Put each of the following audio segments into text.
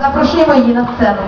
Запрошуємо її на сцену.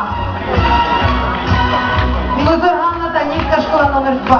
2. Музоргана Танівська школа номер 2.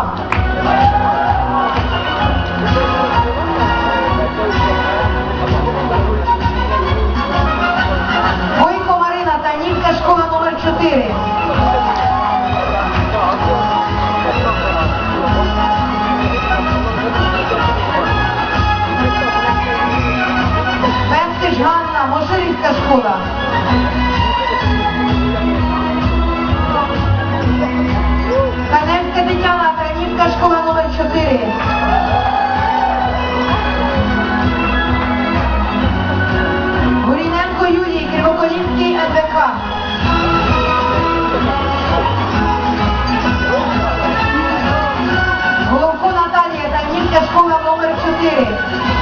Brasil!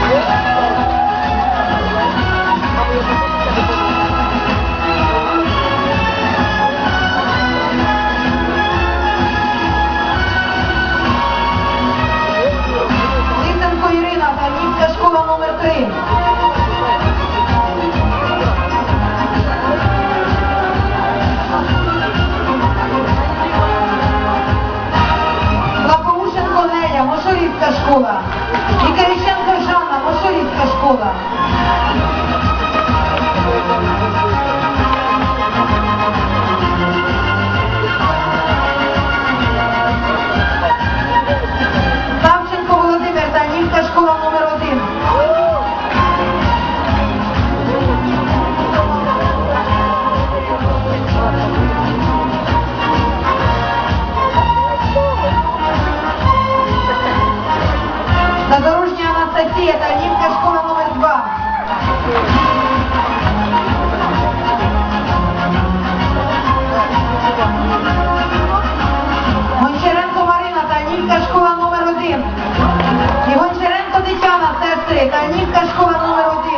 школа номер 1 Ігончаренко Тетяна, сестри та Анівка школа номер один.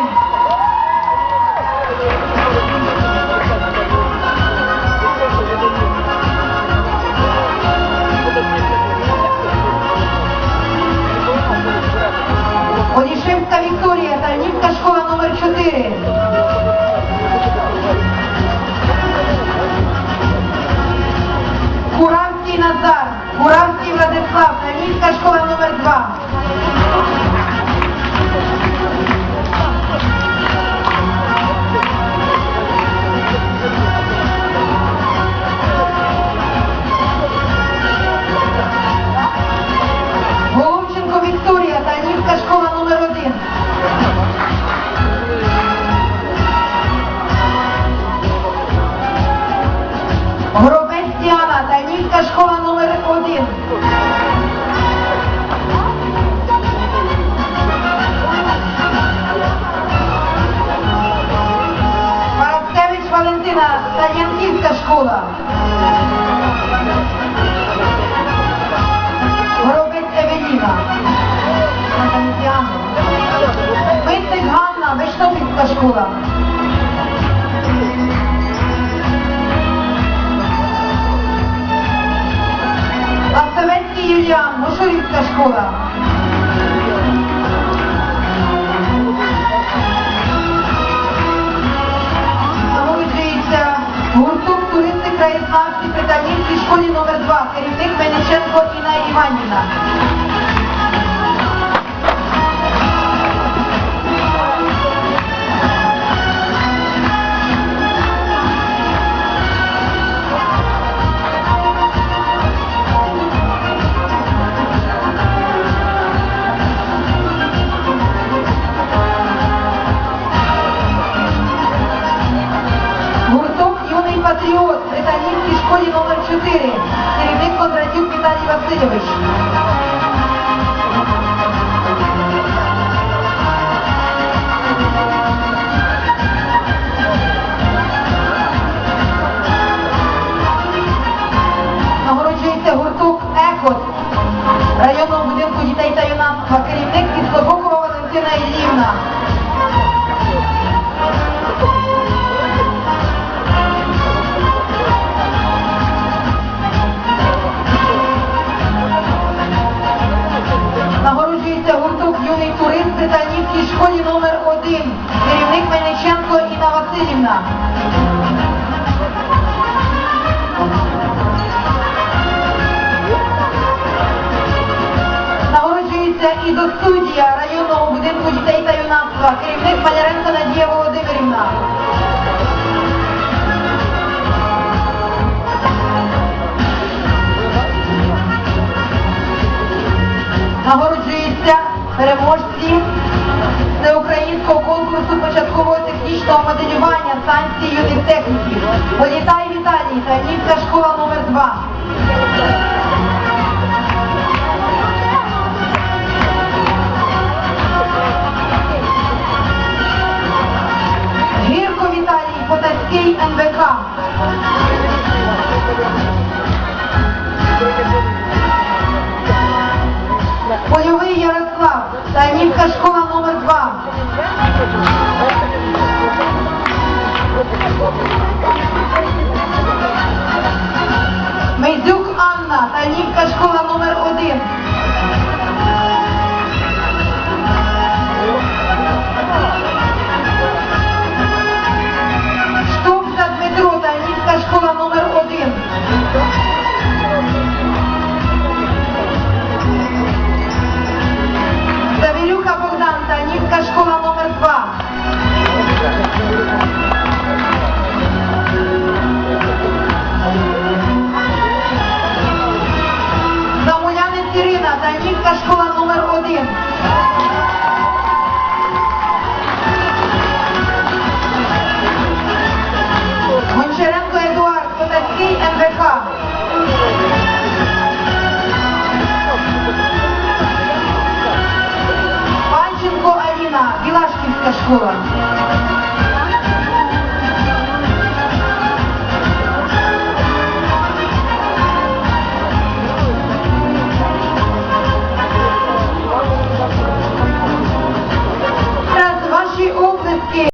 Мошурівська школа. Нагороджується гуртом туристи краєзнавці при Танівській школі номер 2 керівник Мельниченко Інна Іванівна. Патріот при Танівській школі номер 4 керівник Кондратюк Віталій Васильович. І до студія районного будинку дітей та юнацтва, керівник Маляренко Надія Володимирівна. Нагороджуються переможці всеукраїнського конкурсу початкового технічного моделювання станції юних техніків. Політай Віталій, Танівська школа Віталій, НВК. Польовий Ярослав, Танівська школа номер 2 That's cool.